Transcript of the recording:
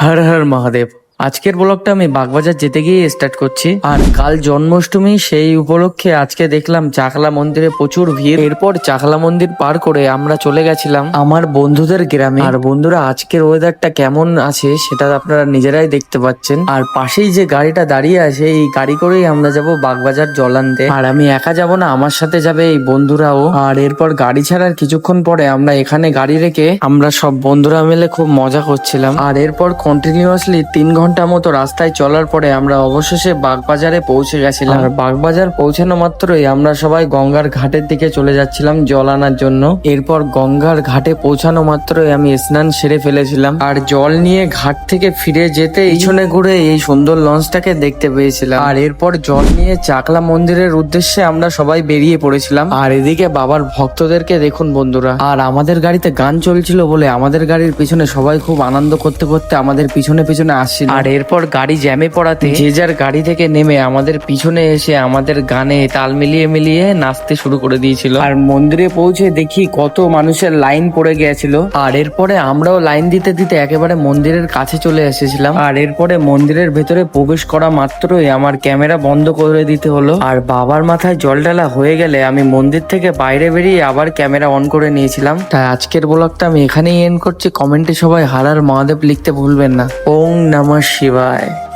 હર હર મહાદેવ. আজকের ব্লগটা আমি বাগবাজার যেতে গিয়ে স্টার্ট করছি। আর কাল জন্মাষ্টমী, সেই উপলক্ষে আজকে দেখলাম চাকলা মন্দিরে প্রচুর ভিড়। এরপর চাকলা মন্দির পার করে আমরা চলে গেছিলাম আমার বন্ধুদের গ্রামে। আর বন্ধুরা, আজকের ওয়েদারটা কেমন আছে সেটা আপনারা নিজেরাই দেখতে পাচ্ছেন। আর পাশেই যে গাড়িটা দাঁড়িয়ে আছে, এই গাড়ি করেই আমরা যাব বাগবাজার জল আনতে। আর আমি একা যাব না, আমার সাথে যাবে এই বন্ধুরাও। আর এরপর গাড়ি ছাড়ার কিছুক্ষণ পরে আমরা এখানে গাড়ি রেখে আমরা সব বন্ধুরা মিলে খুব মজা করছিলাম। আর এরপর কন্টিনিউয়াসলি তিন ঘণ্টা মতো রাস্তায় চলার পরে আমরা অবশেষে বাগবাজারে পৌঁছে গেছিলাম। আর বাগবাজার পৌঁছানো মাত্রই আমরা সবাই গঙ্গার ঘাটের দিকে চলে যাচ্ছিলাম জল আনার জন্য। এরপর গঙ্গার ঘাটে পৌঁছানো মাত্রই আমি স্নান সেরে ফেলেছিলাম আর জল নিয়ে ঘাট থেকে ফিরে যেতে পিছনে ঘুরে এই সুন্দর লঞ্চটাকে দেখতে পেয়েছিলাম। আর এরপর জল নিয়ে চাকলা মন্দিরের উদ্দেশ্যে আমরা সবাই বেরিয়ে পড়েছিলাম। আর এদিকে বাবার ভক্তদেরকে দেখুন বন্ধুরা, আর আমাদের গাড়িতে গান চলছিল বলে আমাদের গাড়ির পিছনে সবাই খুব আনন্দ করতে করতে আমাদের পিছনে পিছনে আসছিল। আর এরপর গাড়ি জ্যামে পড়াতে যে যার গাড়ি থেকে নেমে আমাদের পিছনে এসে আমাদের গানে তাল মিলিয়ে মিলিয়ে নাচতে শুরু করে দিয়েছিল। আর মন্দিরে পৌঁছে দেখি কত মানুষের লাইন পড়ে গিয়েছিল। আর এরপরে আমরাও লাইন দিতে দিতে একেবারে মন্দিরের কাছে চলে এসেছিলাম। আর এরপরে মন্দিরের ভেতরে প্রবেশ করা মাত্রই আমার ক্যামেরা বন্ধ করে দিতে হলো। আর বাবার মাথায় জল ঢালা হয়ে গেলে আমি মন্দির থেকে বাইরে বেরিয়ে আবার ক্যামেরা অন করে নিয়েছিলাম। তাই আজকের ব্লগটা আমি এখানেই এন্ড করছি। কমেন্টে সবাই হারার মহাদেব লিখতে ভুলবেন না। ওং নমঃ শিবায়।